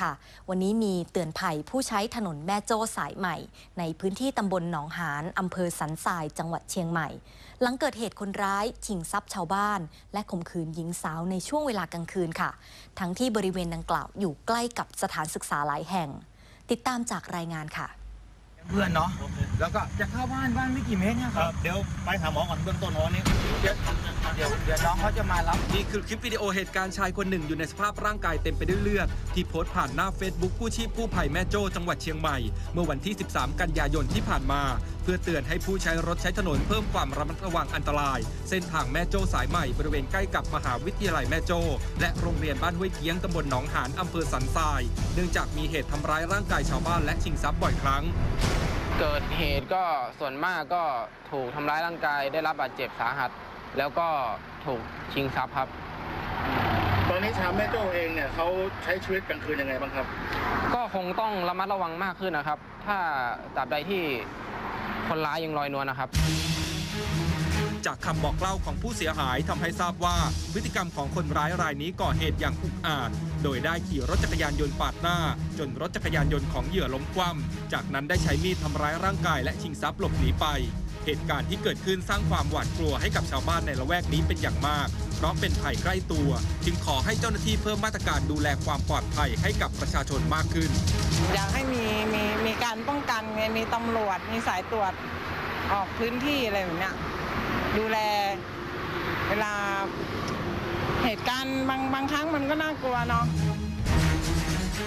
ค่ะ วันนี้มีเตือนภัยผู้ใช้ถนนแม่โจ้สายใหม่ ในพื้นที่ตำบลหนองหานอำเภอสันทรายจังหวัดเชียงใหม่ หลังเกิดเหตุคนร้ายชิงทรัพย์ชาวบ้าน และข่มขืนหญิงสาวในช่วงเวลากลางคืนค่ะ ทั้งที่บริเวณดังกล่าวอยู่ใกล้กับสถานศึกษาหลายแห่ง ติดตามจากรายงานค่ะ เพื่อนเนาะแล้วก็จะเข้าบ้านบ้านไม่กี่เมตรเนี่ยคครัรับบเดี๋ยวไปหาหมอก่อนเบื้องต้นวันนี้เดี๋ยวเดี๋ยวเดี๋ยวน้องเขาจะมารับ นี่คือคลิปวิดีโอเหตุการณ์ชายคนหนึ่งอยู่ในสภาพร่างกายเต็มไปด้วยเลือด ที่โพสต์ผ่านหน้า Facebook กู้ชีพกู้ภัยแม่โจ้จังหวัดเชียงใหม่ เมื่อวันที่ 13 กันยายนที่ผ่านมา เพื่อเตือนให้ผู้ใช้รถใช้ถนนเพิ่มความระมัดระวังอันตราย เส้นทางแม่โจ้สายใหม่บริเวณใกล้กับมหาวิทยาลัยแม่โจ้ และโรงเรียนบ้านห้วยเกียงตำบลหนองหานอำเภอสันทราย เนื่องจากมีเหตุทำร้ายร่างกายชาวบ้านและชิงทรัพย์บ่อยครั้ง เกิดเหตุก็ส่วนมากก็ถูกทำร้ายร่างกายได้รับบาดเจ็บสาหัส แล้วก็ถูกชิงทรัพย์ครับ ตอนนี้ชาวแม่โจ้เองเนี่ยเขาใช้ชีวิตกลางคืนยังไงบ้างครับ ก็คงต้องระมัดระวังมากขึ้นนะครับ ถ้าตราบใดที่คนร้ายยังลอยนวลนะครับ จากคำบอกเล่าของผู้เสียหายทำให้ทราบว่า พฤติกรรมของคนร้ายรายนี้ก่อเหตุอย่างอุกอาจ โดยได้ขี่รถจักรยานยนต์ปาดหน้า จนรถจักรยานยนต์ของเหยื่อล้มคว่ำจากนั้นได้ใช้มีดทำร้ายร่างกายและชิงทรัพย์หลบหนีไป เหตุการณ์ที่เกิดขึ้นสร้างความหวาดกลัวให้กับชาวบ้านในละแวกนี้เป็นอย่างมาก เพราะเป็นภัยใกล้ตัว จึงขอให้เจ้าหน้าที่เพิ่มมาตรการดูแลความปลอดภัยให้กับประชาชนมากขึ้น อยากให้มีมีมีการป้องกันมีตำรวจมีสายตรวจออกพื้นที่อะไรแบบเนี้ย ดูแล เวลาเหตุการณ์บางบางครั้งมันก็น่ากลัวเนาะ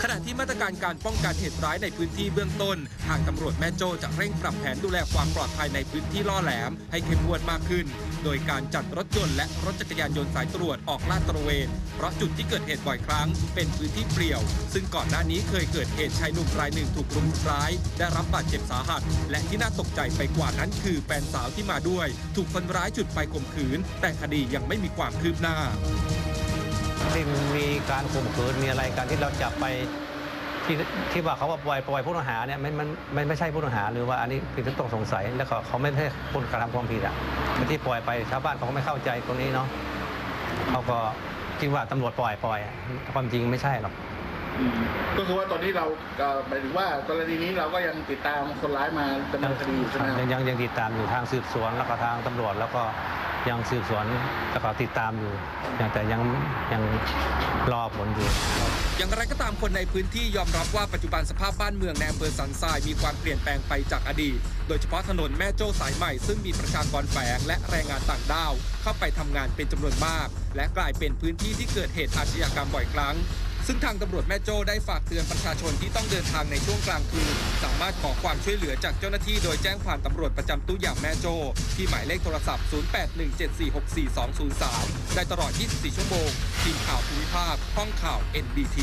ขณะที่มาตรการการป้องกันเหตุร้ายในพื้นที่เบื้องต้น ทางตำรวจแม่โจ้จะเร่งปรับแผนดูแลความปลอดภัยในพื้นที่ล่อแหลม ให้เข้มงวดมากขึ้น โดยการจัดรถยนต์และรถจักรยานยนต์สายตรวจออกลาดตระเวน เพราะจุดที่เกิดเหตุบ่อยครั้ง เป็นพื้นที่เปลี่ยว ซึ่งก่อนหน้านี้เคยเกิดเหตุชายหนุ่มรายหนึ่งถูกรุมทำร้าย ได้รับบาดเจ็บสาหัส และที่น่าตกใจไปกว่านั้นคือแฟนสาวที่มาด้วย ถูกคนร้ายจุดไฟข่มขืน แต่คดียังไม่มีความคืบหน้า ที่มีการข่มขืนมีอะไรการที่เราจับไปที่ที่ว่าเขาว่าปล่อยปล่อยผู้ต้องหาเนี่ยมันมันมันไม่ใช่ผู้ต้องหาหรือว่าอันนี้ผิดต้องสงสัยแล้วก็เขาไม่ใช่คนกระทำความผิดอะที่ปล่อยไปชาวบ้านเขาก็ไม่เข้าใจตรงนี้เนาะเขาก็คิดว่าตำรวจปล่อยปล่อยความจริงไม่ใช่หรอก ก็คือว่าตอนนี้เราก็หมายถึงว่ากรณีนี้เราก็ยังติดตามคนร้ายมาดำเนินคดีอยู่ใช่ไหมคยัรังบยังยังติดตามอยู่ทางสืบสวนแล้วก็ทางตำรวจแล้วก็ยังสืบสวนแล้วก็ติดตามอยู่ยังแต่ยังยังรอผลอยู่ อย่างไรก็ตามคนในพื้นที่ยอมรับว่าปัจจุบันสภาพบ้านเมืองในอำเภอสันทรายมีความเปลี่ยนแปลงไปจากอดีต โดยเฉพาะถนนแม่โจ้สายใหม่ซึ่งมีประชากรแฝงและแรงงานต่างด้าว เข้าไปทำงานเป็นจำนวนมาก และกลายเป็นพื้นที่ที่เกิดเหตุอาชญากรรมบ่อยครั้ง ซึ่งทางตำรวจแม่โจ้ได้ฝากเตือนประชาชนที่ต้องเดินทางในช่วงกลางคืน สามารถขอความช่วยเหลือจากเจ้าหน้าที่โดยแจ้งผ่านตำรวจประจำตู้อย่างแม่โจ้ที่หมายเลขโทรศัพท์ 0817464203 ได้ตลอด 24 ชั่วโมง ทีมข่าวภูมิภาคห้องข่าว NBT